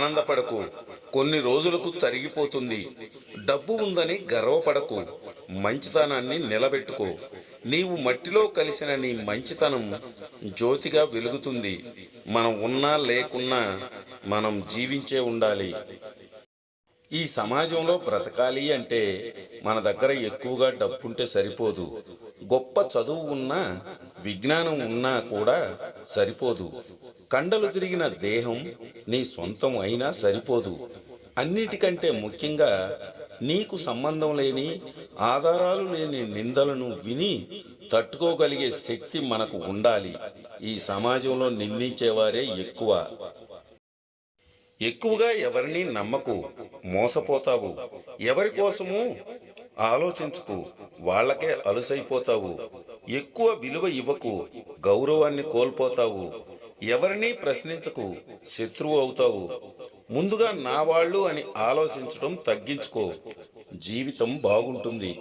ఆనందపడకు. కొన్ని రోజులకు తరిగిపోతుంది. డబ్బు ఉందని గర్వపడకు. మంచితనాన్ని నిలబెట్టుకో. నీవు మట్టిలో కలిసిన నీ మంచితనం జ్యోతిగా వెలుగుతుంది. మనం ఉన్నా లేకున్నా మనం జీవించే ఉండాలి. ఈ సమాజంలో బ్రతకాలి అంటే మన దగ్గర ఎక్కువగా డబ్బుంటే సరిపోదు. గొప్ప చదువు ఉన్నా విజ్ఞానం ఉన్నా కూడా సరిపోదు. కండలు తిరిగిన దేహం నీ సొంతం అయినా సరిపోదు. అన్నిటికంటే ముఖ్యంగా నీకు సంబంధం లేని ఆధారాలు లేని నిందలను విని తట్టుకోగలిగే శక్తి మనకు ఉండాలి. ఈ సమాజంలో నిందించేవారే ఎక్కువ. ఎక్కువగా ఎవరిని నమ్మకు మోసపోతావు. ఎవరి కోసము ఆలోచించుకు వాళ్ళకే అలుసైపోతావు. ఎక్కువ విలువ ఇవ్వకు గౌరవాన్ని కోల్పోతావు. ఎవరిని ప్రశ్నించకు శత్రువు అవుతావు. ముందుగా నా వాళ్ళు అని ఆలోచించడం తగ్గించుకో. జీవితం బాగుంటుంది.